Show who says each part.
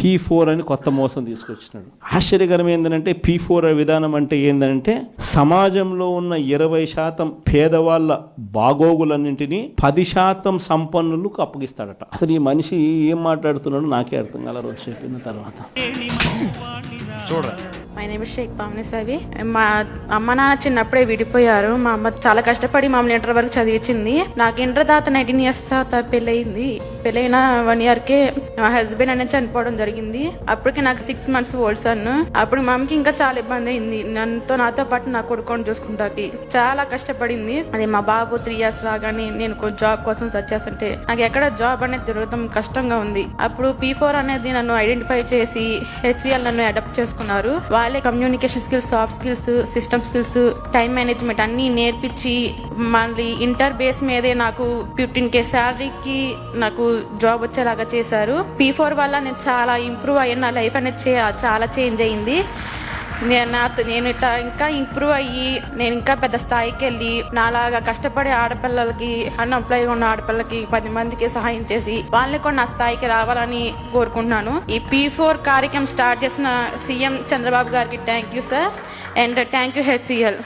Speaker 1: P four అని కొత్త మోసం తీసుకొచ్చినాడు. ఆశ్చర్యకరం ఏంటంటే పీ ఫోర్ విధానం అంటే ఏంటంటే సమాజంలో ఉన్న ఇరవై శాతం పేదవాళ్ళ బాగోగులన్నింటినీ పది శాతం సంపన్నులకు అప్పగిస్తాడట. అసలు ఈ మనిషి ఏం మాట్లాడుతున్నాడో నాకే అర్థం కాల రోజు చెప్పిన తర్వాత.
Speaker 2: మై నేమ్ షేక్ పామని సవి మా అమ్మ నాన్న చిన్నప్పుడే విడిపోయారు. మా అమ్మ చాలా కష్టపడి మమ్మల్ని ఇంటర్ వరకు చదివించింది. నాకు ఇంటర్ తర్వాత నైన్టీన్ ఇయర్స్ తర్వాత పెళ్ళయింది. పెళ్ళైన వన్ ఇయర్ కే మా హస్బెండ్ అనేది చనిపోవడం జరిగింది. అప్పటికి నాకు సిక్స్ మంత్స్ ఓల్డ్ సన్ అప్పుడు మా అమ్మకి ఇంకా చాలా ఇబ్బంది అయింది. నన్నుతో నాతో పాటు నా కొడుకుని చూసుకుంటాకి. చాలా కష్టపడింది. అది మా బాబు త్రీ ఇయర్స్ రాగానే నేను జాబ్ కోసం సెర్చ్ చేస్తుంటే నాకు ఎక్కడ జాబ్ అనేది దొరకడం కష్టంగా ఉంది. అప్పుడు పీ ఫోర్ అనేది నన్ను ఐడెంటిఫై చేసి హెచ్సిఎల్ నన్ను అడాప్ట్ చేసుకున్నారు. వాళ్ళ communication skills soft skills system skills time management అన్ని నేర్పించి మళ్ళీ ఇంటర్ బేస్ మీదే నాకు ఫిఫ్టీన్ కే శాలరీకి నాకు జాబ్ వచ్చేలాగా చేశారు. పీ ఫోర్ వల్ల నేను చాలా ఇంప్రూవ్ అయ్యాను నా లైఫ్ అనేది చాలా చేంజ్ అయింది నేను నాతో నేను ఇట్లా ఇంకా ఇంప్రూవ్ అయ్యి నేను ఇంకా పెద్ద స్థాయికి వెళ్ళి నాలాగా కష్టపడే ఆడపిల్లలకి అన్ఎంప్లాయ్గా ఉన్న ఆడపిల్లలకి పది మందికి సహాయం చేసి వాళ్ళని కూడా నా స్థాయికి రావాలని కోరుకుంటున్నాను. ఈ పీ ఫోర్ కార్యక్రమం స్టార్ట్ చేసిన సీఎం చంద్రబాబు గారికి thank you sir and thank you HCL